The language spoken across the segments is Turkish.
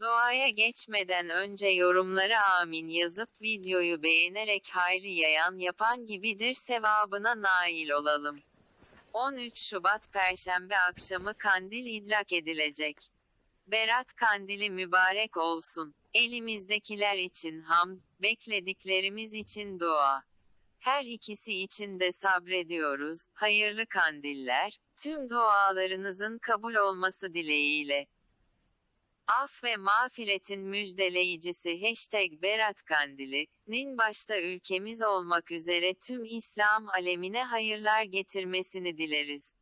Doğaya geçmeden önce yorumlara amin yazıp videoyu beğenerek hayrı yayan yapan gibidir sevabına nail olalım. 13 Şubat Perşembe akşamı kandil idrak edilecek. Berat kandili mübarek olsun. Elimizdekiler için ham, beklediklerimiz için dua. Her ikisi için de sabrediyoruz. Hayırlı kandiller, tüm dualarınızın kabul olması dileğiyle. Af ve mağfiretin müjdeleyicisi hashtag Berat Kandili, nin başta ülkemiz olmak üzere tüm İslam alemine hayırlar getirmesini dileriz.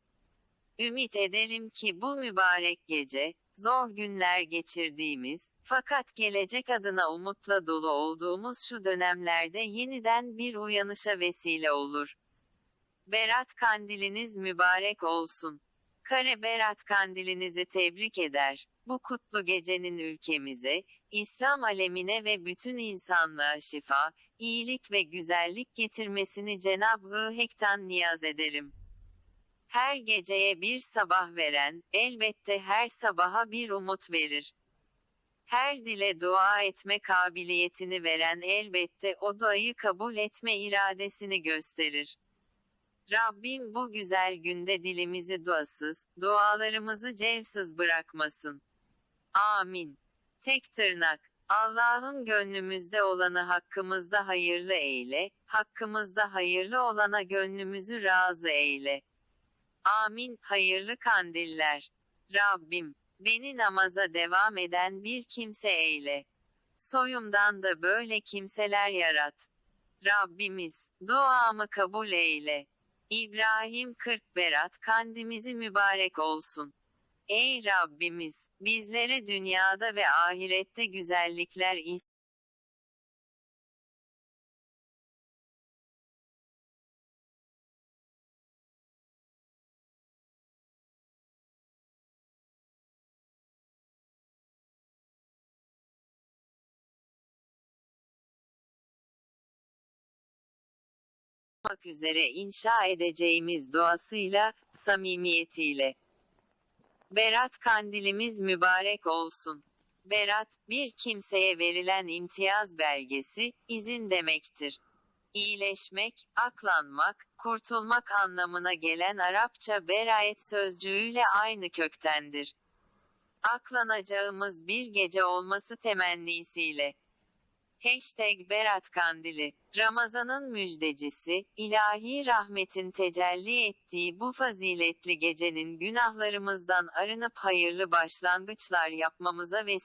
Ümit ederim ki bu mübarek gece, zor günler geçirdiğimiz, fakat gelecek adına umutla dolu olduğumuz şu dönemlerde yeniden bir uyanışa vesile olur. Berat kandiliniz mübarek olsun. Kare Berat kandilinizi tebrik eder. Bu kutlu gecenin ülkemize, İslam alemine ve bütün insanlığa şifa, iyilik ve güzellik getirmesini Cenab-ı Hek'ten niyaz ederim. Her geceye bir sabah veren, elbette her sabaha bir umut verir. Her dile dua etme kabiliyetini veren elbette o duayı kabul etme iradesini gösterir. Rabbim bu güzel günde dilimizi duasız, dualarımızı cevsız bırakmasın. Amin. Tek tırnak. Allah'ım gönlümüzde olanı hakkımızda hayırlı eyle, hakkımızda hayırlı olana gönlümüzü razı eyle. Amin. Hayırlı kandiller. Rabbim, beni namaza devam eden bir kimse eyle. Soyumdan da böyle kimseler yarat. Rabbimiz, duamı kabul eyle. İbrahim 40 Berat kandimizi mübarek olsun. Ey Rabbimiz, bizlere dünyada ve ahirette güzellikler olmak üzere inşa edeceğimiz duasıyla, samimiyetiyle. Berat kandilimiz mübarek olsun. Berat, bir kimseye verilen imtiyaz belgesi, izin demektir. İyileşmek, aklanmak, kurtulmak anlamına gelen Arapça berayet sözcüğüyle aynı köktendir. Aklanacağımız bir gece olması temennisiyle. Hashtag Berat Kandili. Ramazanın müjdecisi, ilahi rahmetin tecelli ettiği bu faziletli gecenin günahlarımızdan arınıp hayırlı başlangıçlar yapmamıza vesile